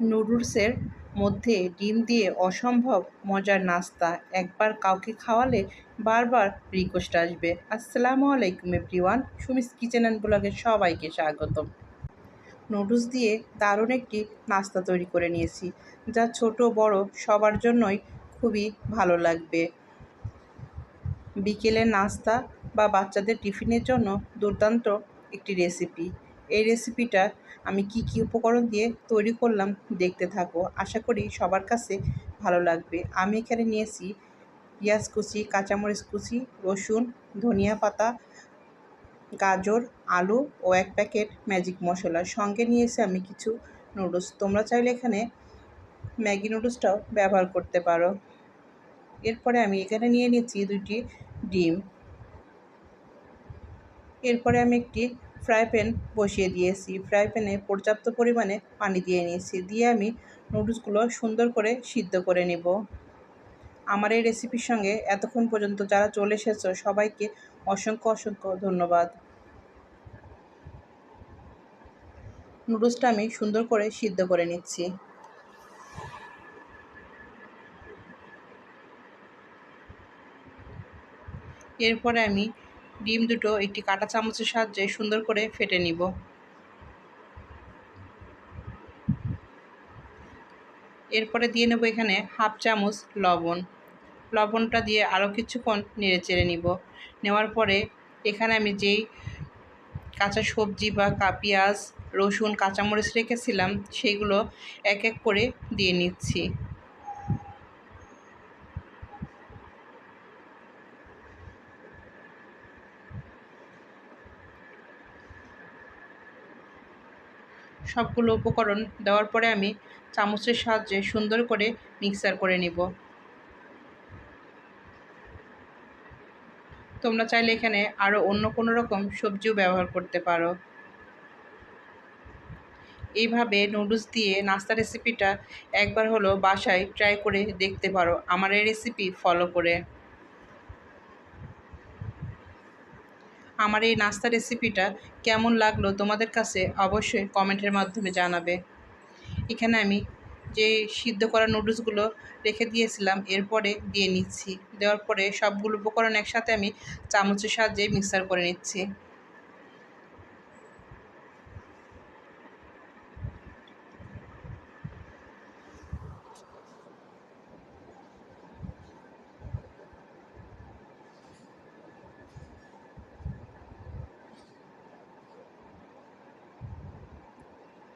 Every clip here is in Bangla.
নুডলসের মধ্যে ডিম দিয়ে অসম্ভব মজার নাস্তা। একবার কাউকে খাওয়ালে বারবার রিকোয়েস্ট আসবে। আসসালামু আলাইকুম, এভরিওয়ান। সুমিস কিচেন অ্যান্ড ব্লগে সবাইকে স্বাগতম। নুডলস দিয়ে দারুণ একটি নাস্তা তৈরি করে নিয়েছি, যা ছোট বড়, সবার জন্যই খুবই ভালো লাগবে। বিকেলের নাস্তা বা বাচ্চাদের টিফিনের জন্য দুর্দান্ত একটি রেসিপি। এই রেসিপিটা আমি কি কি উপকরণ দিয়ে তৈরি করলাম দেখতে থাকো। আশা করি সবার কাছে ভালো লাগবে। আমি এখানে নিয়েছি পেঁয়াজ কুচি, কাঁচামরিচ কুচি, রসুন, ধনিয়া পাতা, গাজর, আলু ও এক প্যাকেট ম্যাজিক মশলা। সঙ্গে নিয়েছি আমি কিছু নুডলস তোমরা চাইলে এখানে ম্যাগি নুডলসটাও ব্যবহার করতে পারো। এরপরে আমি এখানে নিয়ে নিচ্ছি দুটি ডিম। এরপরে আমি একটি ফ্রাই প্যান বসিয়ে দিয়েছি। ফ্রাই প্যানে পর্যাপ্ত পরিমাণে পানি দিয়ে নিয়েছি। দিয়ে আমি নুডলসগুলো সুন্দর করে সিদ্ধ করে নেব। আমার এই রেসিপির সঙ্গে এতক্ষণ পর্যন্ত যারা চলে এসেছ, সবাইকে অসংখ্য অসংখ্য ধন্যবাদ। নুডলসটা আমি সুন্দর করে সিদ্ধ করে নিচ্ছি। এরপরে আমি ডিম দুটো, একটি কাঁটা চামচের সাহায্যে সুন্দর করে ফেটে নিব। এরপরে দিয়ে নেব এখানে হাফ চামচ লবণ। লবণটা দিয়ে আরও কিছুক্ষণ নেড়ে চেড়ে নিব। নেওয়ার পরে এখানে আমি যেই কাঁচা সবজি বা পেঁয়াজ, রসুন, কাঁচামরিচ রেখেছিলাম, সেইগুলো এক এক করে দিয়ে নিচ্ছি। সবগুলো উপকরণ দেওয়ার পরে আমি চামচের সাহায্যে সুন্দর করে মিক্সার করে নিব। তোমরা চাইলে এখানে আরও অন্য কোনো রকম সবজিও ব্যবহার করতে পারো। এইভাবে নুডলস দিয়ে নাস্তা রেসিপিটা একবার হলো বাসায় ট্রাই করে দেখতে পারো। আমার এই রেসিপি ফলো করে। আমার এই নাস্তা রেসিপিটা কেমন লাগল তোমাদের কাছে অবশ্যই কমেন্টের মাধ্যমে জানাবে। এখানে আমি যে সিদ্ধ করা নুডলসগুলো রেখে দিয়েছিলাম, এরপরে দিয়ে নিচ্ছি। দেওয়ার পরে সবগুলো উপকরণ একসাথে আমি চামচের সাহায্যে মিক্সার করে নিচ্ছি।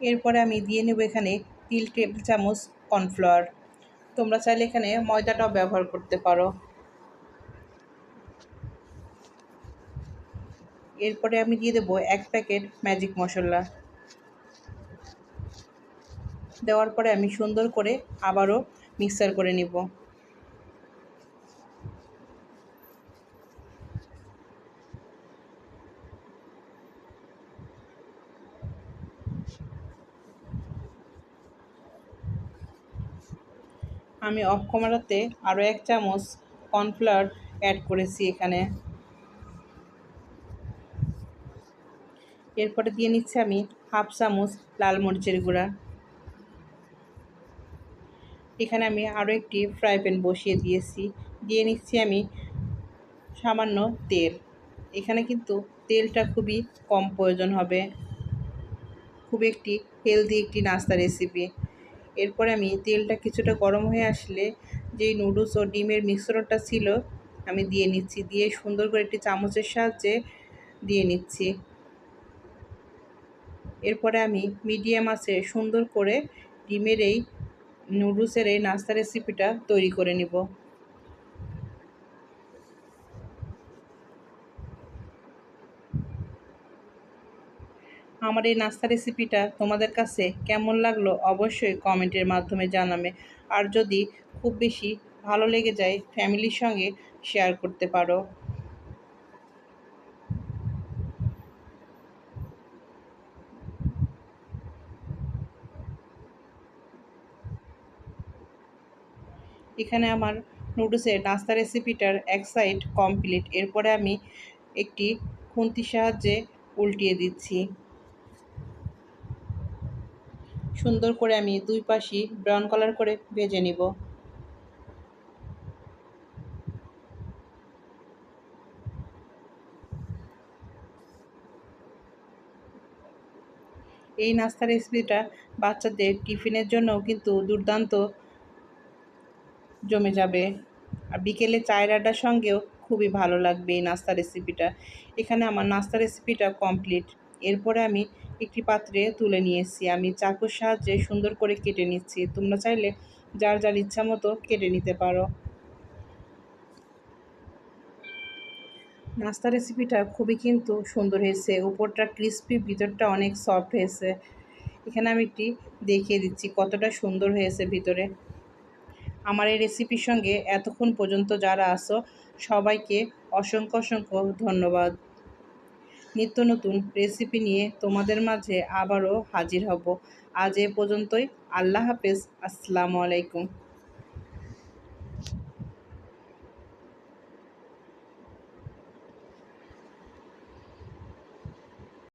এরপরে আমি দিয়ে নেব এখানে তিল টেবিল চামচ কর্নফ্লাওয়ার। তোমরা চাইলে এখানে ময়দাটাও ব্যবহার করতে পারো। এরপরে আমি দিয়ে দেবো এক প্যাকেট ম্যাজিক মশলা। দেওয়ার পরে আমি সুন্দর করে আবারও মিক্সার করে নিব। আমি অফ ক্যামেরাতে আরও এক চামচ কর্নফ্লাওয়ার অ্যাড করেছি এখানে। এরপরে দিয়ে নিচ্ছি আমি হাফ চামচ লাল মরিচের গুঁড়া। এখানে আমি আরও একটি ফ্রাই প্যান বসিয়ে দিয়েছি। দিয়ে নিচ্ছি আমি সামান্য তেল। এখানে কিন্তু তেলটা খুবই কম প্রয়োজন হবে। খুব একটি হেলদি একটি নাস্তা রেসিপি। এরপরে আমি তেলটা কিছুটা গরম হয়ে আসলে যেই নুডলস ও ডিমের মিশ্রণটা ছিল, আমি দিয়ে নিচ্ছি। দিয়ে সুন্দর করে একটি চামচের সাহায্যে দিয়ে নিচ্ছি। এরপরে আমি মিডিয়াম আছে, সুন্দর করে ডিমের এই নুডলসের এই নাস্তা রেসিপিটা তৈরি করে নিব। আমার এই নাস্তা রেসিপিটা তোমাদের কাছে কেমন লাগল অবশ্যই কমেন্টের মাধ্যমে জানাবে। আর যদি খুব বেশি ভালো লেগে যায় ফ্যামিলির সঙ্গে শেয়ার করতে পারো। এখানে আমার নুডলসের নাস্তা রেসিপিটার এক সাইড কমপ্লিট এরপরে আমি একটি খুন্তির সাহায্যে উল্টিয়ে দিচ্ছি। সুন্দর করে আমি দুই পাশই ব্রাউন কালার করে ভেজে নিব। এই নাস্তা রেসিপিটা বাচ্চাদের টিফিনের জন্যও কিন্তু দুর্দান্ত জমে যাবে। আর বিকেলে চায়ের আড্ডার সঙ্গেও খুবই ভালো লাগবে এই নাস্তা রেসিপিটা এখানে আমার নাস্তা রেসিপিটা কমপ্লিট এরপরে আমি একটি পাত্রে তুলে নিয়েছি। আমি চাকুর সাহায্যে সুন্দর করে কেটে নিচ্ছি। তোমরা চাইলে যার যার ইচ্ছা মতো কেটে নিতে পারো। নাস্তা রেসিপিটা খুবই কিন্তু সুন্দর হয়েছে। উপরটা ক্রিস্পি, ভিতরটা অনেক সফট হয়েছে। এখানে আমি একটি দেখিয়ে দিচ্ছি কতটা সুন্দর হয়েছে ভিতরে। আমার এই রেসিপির সঙ্গে এতক্ষণ পর্যন্ত যারা আসো সবাইকে অসংখ্য অসংখ্য ধন্যবাদ। নিত্য নতুন রেসিপি নিয়ে তোমাদের মাঝে আবারও হাজির হব। আজ এ পর্যন্তই। আল্লাহ হাফেজ। আসসালামু আলাইকুম।